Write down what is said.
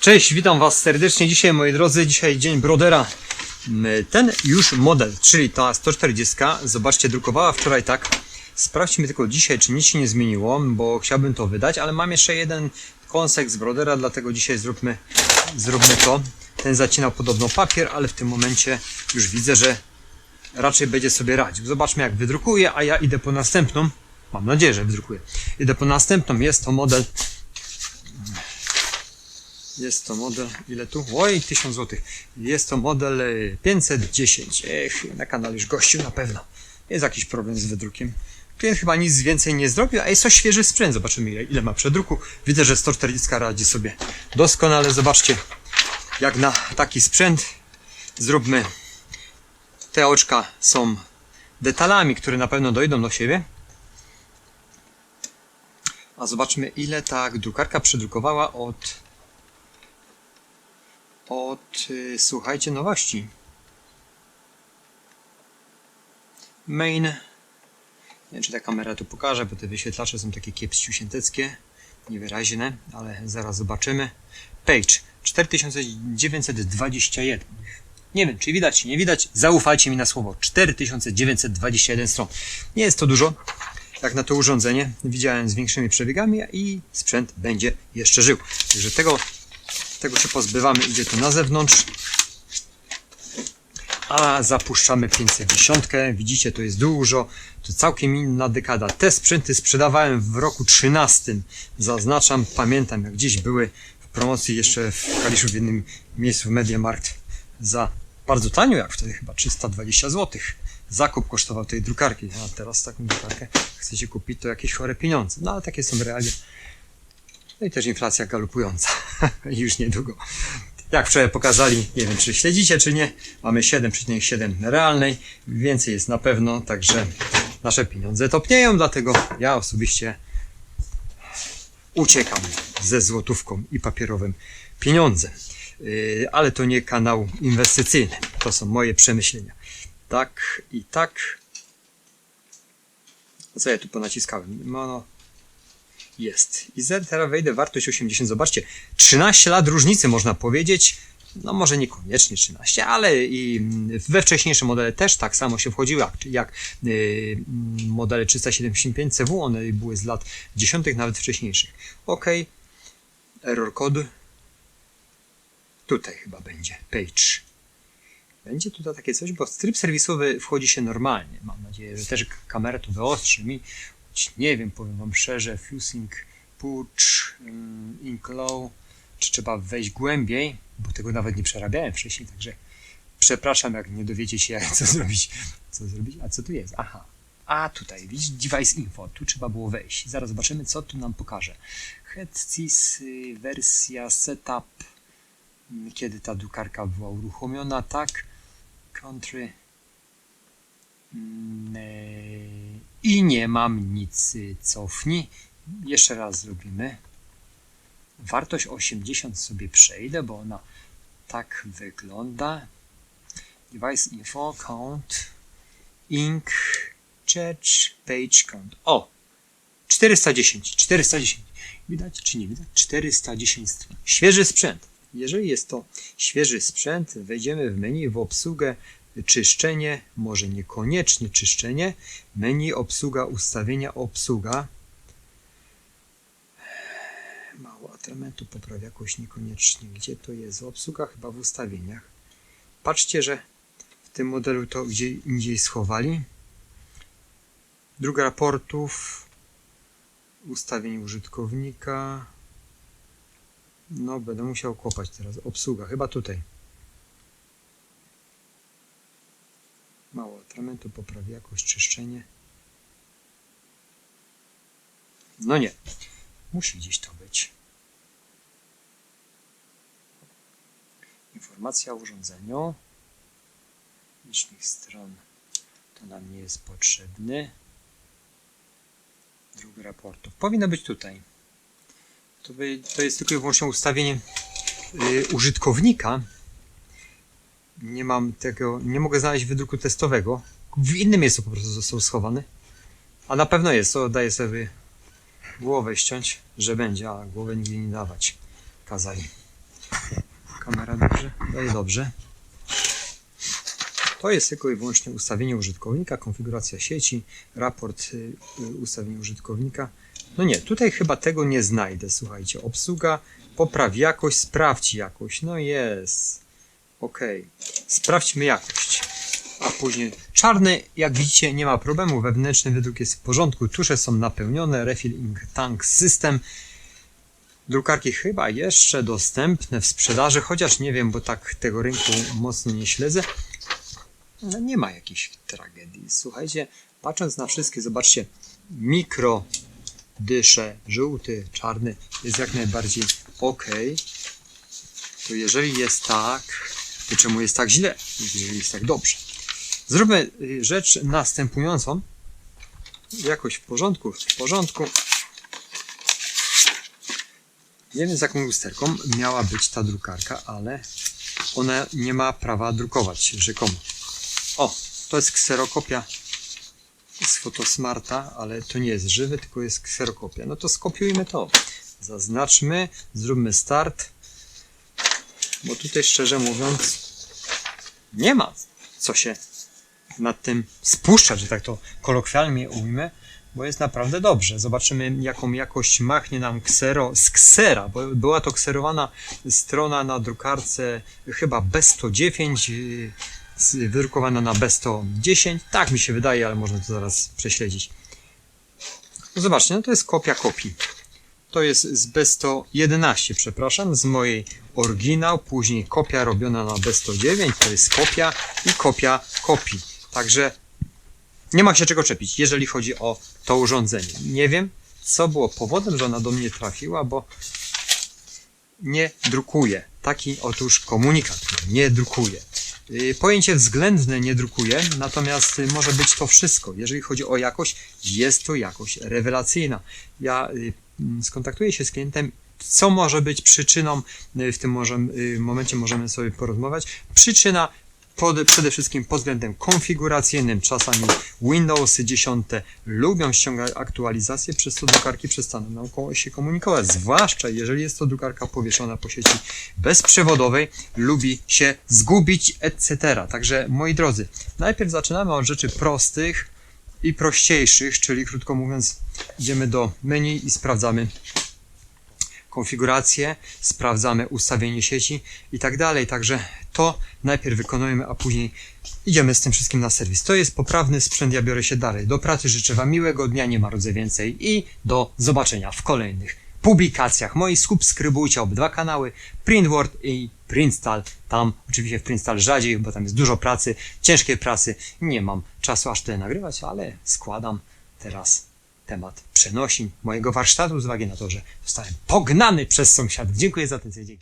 Cześć, witam Was serdecznie dzisiaj moi drodzy, dzisiaj dzień Brodera. Mm, Ten już model, czyli ta 140, zobaczcie, drukowała wczoraj tak. Sprawdźmy tylko dzisiaj, czy nic się nie zmieniło, bo chciałbym to wydać, ale mam jeszcze jeden kąsek z Brodera, dlatego dzisiaj zróbmy, zróbmy to. Ten zacinał podobno papier, ale w tym momencie już widzę, że raczej będzie sobie radził. Zobaczmy jak wydrukuję, a ja idę po następną. Mam nadzieję, że wydrukuję. Idę po następną, jest to model jest to model, ile tu? Oj, 1000 zł. Jest to model e, 510. Ech, na kanale już gościu na pewno. Jest jakiś problem z wydrukiem. Klient chyba nic więcej nie zrobił, a jest to świeży sprzęt. Zobaczymy ile, ile ma przedruku. Widzę, że 140 radzi sobie doskonale. Zobaczcie, jak na taki sprzęt zróbmy. Te oczka są detalami, które na pewno dojdą do siebie. A zobaczmy, ile ta drukarka przedrukowała od od, y, słuchajcie, nowości. Main. Nie wiem, czy ta kamera tu pokaże, bo te wyświetlacze są takie kiepściusięteckie, niewyraźne, ale zaraz zobaczymy. Page 4921. Nie wiem, czy widać, czy nie widać. Zaufajcie mi na słowo. 4921 stron. Nie jest to dużo, jak na to urządzenie. Widziałem z większymi przebiegami i sprzęt będzie jeszcze żył. Także tego tego się pozbywamy, idzie to na zewnątrz. A zapuszczamy 510. Widzicie, to jest dużo. To całkiem inna dekada. Te sprzęty sprzedawałem w roku 13. Zaznaczam, pamiętam jak gdzieś były w promocji jeszcze w Kaliszu w jednym miejscu w Mediamarkt za bardzo tanio, jak wtedy chyba 320 zł. Zakup kosztował tej drukarki, a teraz taką drukarkę chcecie kupić, to jakieś chore pieniądze. No ale takie są realia. No i też inflacja galopująca. Już niedługo. Jak wczoraj pokazali, nie wiem czy śledzicie czy nie, mamy 7,7 realnej. Więcej jest na pewno, także nasze pieniądze topnieją, dlatego ja osobiście uciekam ze złotówką i papierowym pieniądzem. Yy, ale to nie kanał inwestycyjny. To są moje przemyślenia. Tak i tak. Co ja tu ponaciskałem? Mono, jest. I Z teraz wejdę wartość 80. Zobaczcie, 13 lat różnicy można powiedzieć. No może niekoniecznie 13, ale i we wcześniejsze modele też tak samo się wchodziły, jak, jak yy, modele 375 CW, one były z lat 10, nawet wcześniejszych. OK. Error code. Tutaj chyba będzie. Page. Będzie tutaj takie coś, bo tryb serwisowy wchodzi się normalnie. Mam nadzieję, że też kamera to wyostrzy mi nie wiem, powiem Wam szczerze, fusing push, um, ink low, czy trzeba wejść głębiej, bo tego nawet nie przerabiałem wcześniej, także przepraszam, jak nie dowiecie się, co zrobić. Co zrobić? A co tu jest? Aha. A tutaj, widzisz, device info, tu trzeba było wejść. Zaraz zobaczymy, co tu nam pokaże. Headsys, wersja setup, kiedy ta drukarka była uruchomiona, tak. Country, i nie mam nic cofni. Jeszcze raz zrobimy. Wartość 80 sobie przejdę, bo ona tak wygląda. Device info, count, ink, church, page count. O! 410, 410. Widać czy nie widać? 410 stron. Świeży sprzęt. Jeżeli jest to świeży sprzęt, wejdziemy w menu w obsługę czyszczenie, może niekoniecznie czyszczenie, menu obsługa, ustawienia obsługa. Mało atramentu poprawia jakoś niekoniecznie. Gdzie to jest? W obsługach chyba w ustawieniach. Patrzcie, że w tym modelu to gdzie indziej schowali. Druga raportów, ustawień użytkownika. No, będę musiał kopać teraz. Obsługa, chyba tutaj. Mało atramentu, poprawi jakość, czyszczenie. No nie. Musi gdzieś to być. Informacja o urządzeniu. Licznik stron to nam nie jest potrzebny. Drugi raportów. Powinno być tutaj. To, by, to jest tylko i wyłącznie ustawienie yy, użytkownika nie mam tego, nie mogę znaleźć wydruku testowego. W innym miejscu po prostu został schowany. A na pewno jest, to daję sobie głowę ściąć, że będzie, a głowę nigdy nie dawać. Kazali. Kamera dobrze? Daje dobrze. To jest tylko i wyłącznie ustawienie użytkownika, konfiguracja sieci, raport y, y, ustawienia użytkownika. No nie, tutaj chyba tego nie znajdę. Słuchajcie, obsługa, popraw jakość, sprawdź jakość. No jest. Ok. Sprawdźmy jakość. A później czarny, jak widzicie, nie ma problemu. Wewnętrzny wydruk jest w porządku. Tusze są napełnione. Refill Ink Tank System. Drukarki chyba jeszcze dostępne w sprzedaży, chociaż nie wiem, bo tak tego rynku mocno nie śledzę. No nie ma jakiejś tragedii. Słuchajcie, patrząc na wszystkie, zobaczcie, mikro dysze, żółty, czarny jest jak najbardziej ok. To jeżeli jest tak, to czemu jest tak źle, jeżeli jest tak dobrze? Zróbmy y, rzecz następującą. Jakoś w porządku, w porządku. Nie wiem z jaką lusterką miała być ta drukarka, ale ona nie ma prawa drukować rzekomo. O, to jest kserokopia z Fotosmarta, ale to nie jest żywy, tylko jest kserokopia. No to skopiujmy to. Zaznaczmy, zróbmy start. Bo tutaj szczerze mówiąc nie ma co się nad tym spuszczać, że tak to kolokwialnie ujmę, bo jest naprawdę dobrze. Zobaczymy jaką jakość machnie nam ksero z ksera, bo była to kserowana strona na drukarce chyba B109, yy, z- wydrukowana na B110. Tak mi się wydaje, ale można to zaraz prześledzić. No zobaczcie, no to jest kopia kopii. To jest z B111, przepraszam, z mojej oryginał, później kopia robiona na B109, to jest kopia i kopia kopii. Także nie ma się czego czepić, jeżeli chodzi o to urządzenie. Nie wiem, co było powodem, że ona do mnie trafiła, bo nie drukuje. Taki otóż komunikat. Nie drukuje. Yy, Pojęcie względne nie drukuje, natomiast y, może być to wszystko. Jeżeli chodzi o jakość, jest to jakość rewelacyjna. Ja mm, skontaktuję się z klientem, co może być przyczyną, y, w tym y, momencie możemy sobie porozmawiać. Przyczyna pod, przede wszystkim pod względem konfiguracyjnym. Czasami Windows 10 lubią ściągać aktualizacje, przez co drukarki przestaną nam ko- się komunikować. Zwłaszcza jeżeli jest to drukarka powieszona po sieci bezprzewodowej, lubi się zgubić, etc. Także moi drodzy, najpierw zaczynamy od rzeczy prostych i prościejszych, czyli krótko mówiąc, idziemy do menu i sprawdzamy konfigurację, sprawdzamy ustawienie sieci i tak dalej. Także to najpierw wykonujemy, a później idziemy z tym wszystkim na serwis. To jest poprawny sprzęt, ja biorę się dalej. Do pracy życzę Wam miłego dnia, nie marudzę więcej i do zobaczenia w kolejnych publikacjach moich. Subskrybujcie obydwa kanały, Printword i Printstal. Tam oczywiście w Printstal rzadziej, bo tam jest dużo pracy, ciężkiej pracy. Nie mam czasu aż tyle nagrywać, ale składam teraz temat przenosin mojego warsztatu z uwagi na to, że zostałem pognany przez sąsiadów. Dziękuję za atencję. Dzięki.